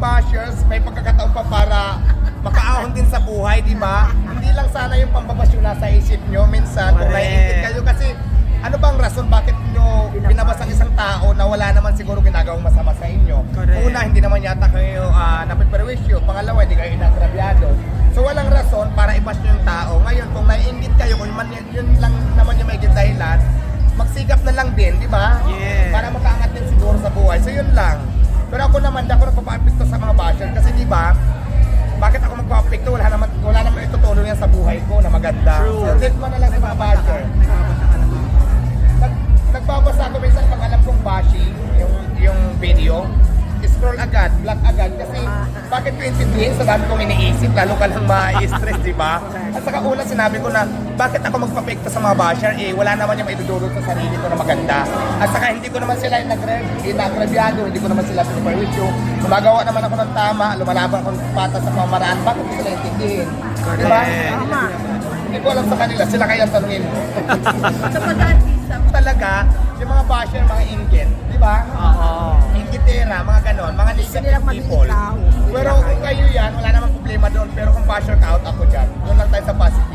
bashers, may pagkakataon pa para makaahon din sa buhay, di ba? Hindi lang sana yung pambabasyo nasa isip nyo. Minsan, kung Correct. naiingit kayo kasi ano bang rason bakit nyo binabas ang isang tao na wala naman siguro ginagawang masama sa inyo? Correct. Una, hindi naman yata kayo uh, napiperwisyo. Pangalawa, hindi kayo inagrabyado. So walang rason para i-bash nyo yung tao. Ngayon, kung naiingit kayo, kung man, yun lang naman yung may dahilan, magsikap na lang din, di ba? Yes. Para makaangat din siguro sa buhay. So yun lang. Pero ako naman, di ako nagpapa-apekto sa mga basher kasi di ba, bakit ako magpa-apekto? Wala naman, wala naman itutulong yan sa buhay ko na maganda. True. So take mo na lang sa mga basher. Nag, nagbabasa ako minsan pag alam kong bashing, yung, yung video, scroll agad, block agad. Kasi bakit ko intindihin sa dami kong iniisip, lalo ka lang ma-stress, di ba? At saka una sinabi ko na, bakit ako magpapekto sa mga basher? Eh, wala naman yung maidudulot sa sarili ko na maganda. At saka hindi ko naman sila inagrabyado, hindi ko naman sila piniperwisyo. Gumagawa naman ako ng tama, lumalaban ako ng patas sa pamaraan, bakit ko sila intindihin? Di ba? Correct. Tama. Hindi ko alam sa kanila, sila kaya ang tanungin mo. Kapag artista, talaga, yung mga basher, mga inggit, di ba? Oo nga, mga ganon, mga negative people. Pero kung kayo yan, wala namang problema doon. Pero kung partial ka out, ako dyan. Doon lang tayo sa positive.